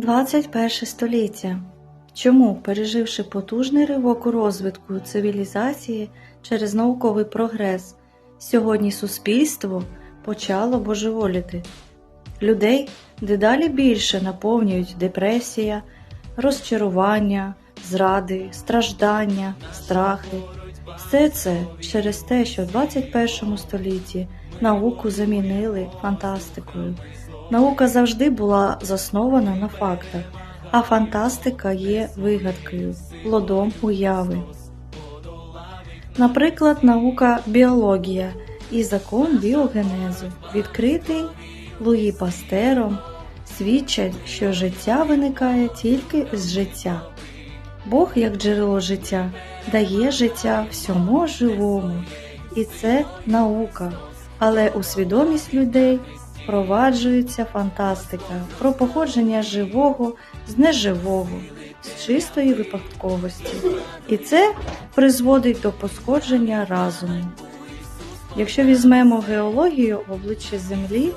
21 століття. Чому, переживши потужний ривок у розвитку цивілізації через науковий прогрес, сьогодні суспільство почало божеволіти? Людей дедалі більше наповнюють депресія, розчарування, зради, страждання, страхи. Все це через те, що в 21 столітті науку замінили фантастикою. Наука завжди була заснована на фактах, а фантастика є вигадкою, плодом уяви. Наприклад, наука біологія і закон біогенезу, відкритий Луї Пастером, свідчать, що життя виникає тільки з життя. Бог, як джерело життя, дає життя всьому живому, і це наука. Але у свідомість людей впроваджується фантастика про походження живого з неживого, з чистої випадковості. І це призводить до пошкодження разуму. Якщо візьмемо геологію, обличчя Землі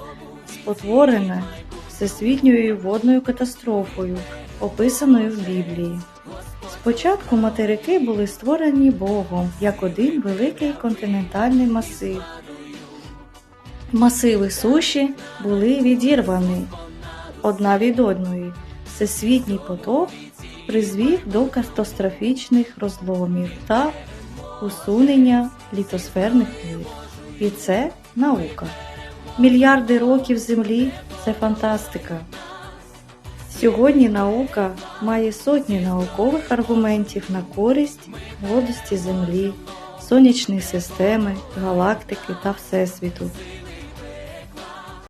спотворене всесвітньою водною катастрофою, описаною в Біблії. Спочатку материки були створені Богом як один великий континентальний масив. Масиви суші були відірвані одна від одної. Всесвітній потоп призвів до катастрофічних розломів та усунення літосферних плит. І це наука. Мільярди років Землі це фантастика. Сьогодні наука має сотні наукових аргументів на користь водості Землі, сонячної системи, галактики та Всесвіту.